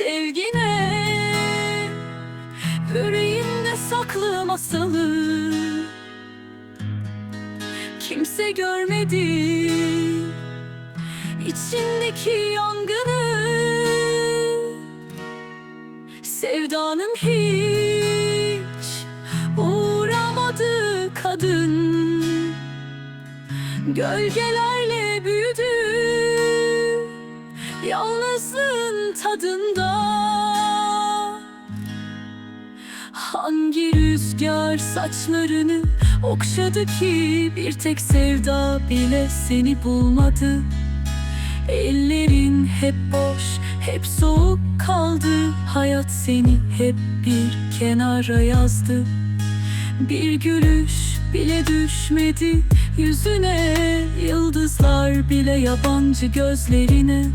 sevgine Yüreğinde saklı masalı Kimse görmedi içindeki yangını. Sevdanın hiç uğramadı kadın. Gölgelerle büyüdü Yalnızlığın tadında Hangi rüzgar saçlarını okşadı ki? Bir tek sevda bile seni bulmadı. Ellerin hep boş, hep soğuk kaldı. Hayat seni hep bir kenara yazdı. Bir gülüş bile düşmedi yüzüne. Yıldızlar bile yabancı gözlerine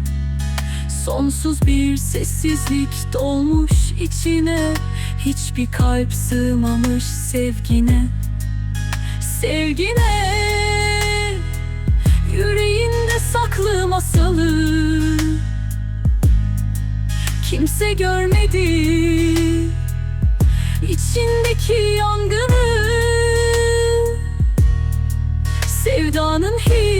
Sonsuz bir sessizlik dolmuş içine. Hiçbir kalp sığmamış sevgine. Sevgine. Yüreğinde saklı masalı. Kimse görmedi. İçindeki yangını. Sevdanın hiç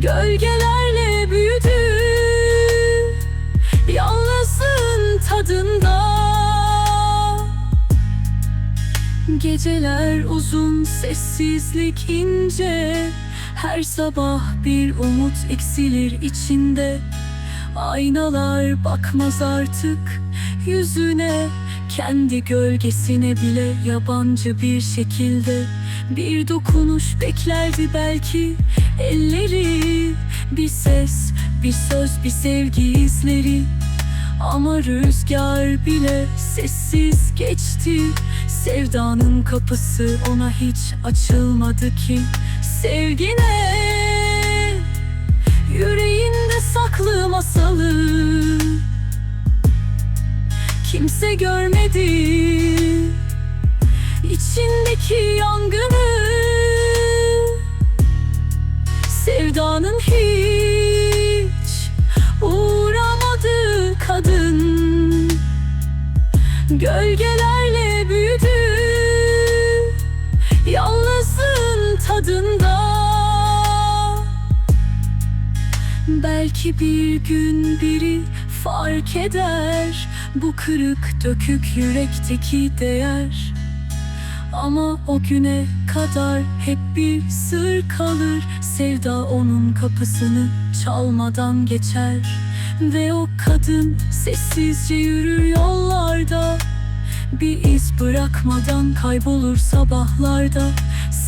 Gölgelerle büyüdü. Yalnızlığın tadında. Geceler uzun, sessizlik ince. Her sabah bir umut eksilir içinde. Aynalar bakmaz artık yüzüne. Kendi gölgesine bile yabancı bir şekilde Bir dokunuş beklerdi belki elleri. Bir ses, bir söz, bir sevgi izleri. Ama rüzgar bile sessiz geçti. Sevdanın kapısı ona hiç açılmadı ki. Sevgine Yüreğinde saklı masalı. Kimse görmedi içindeki yangını Sevdanın hiç uğramadı kadın. Gölgelerle büyüdü Yalnızlığın tadında. Belki bir gün biri fark eder Bu kırık dökük yürekteki değer ama o güne kadar hep bir sır kalır. Sevda onun kapısını çalmadan geçer. Ve o kadın sessizce yürür yollarda. Bir iz bırakmadan kaybolur sabahlarda.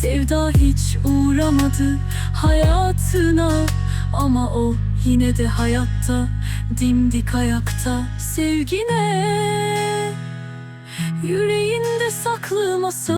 Sevda hiç uğramadı hayatına. Ama o yine de hayatta dimdik ayakta Sevgine. Yüreğinde saklı masa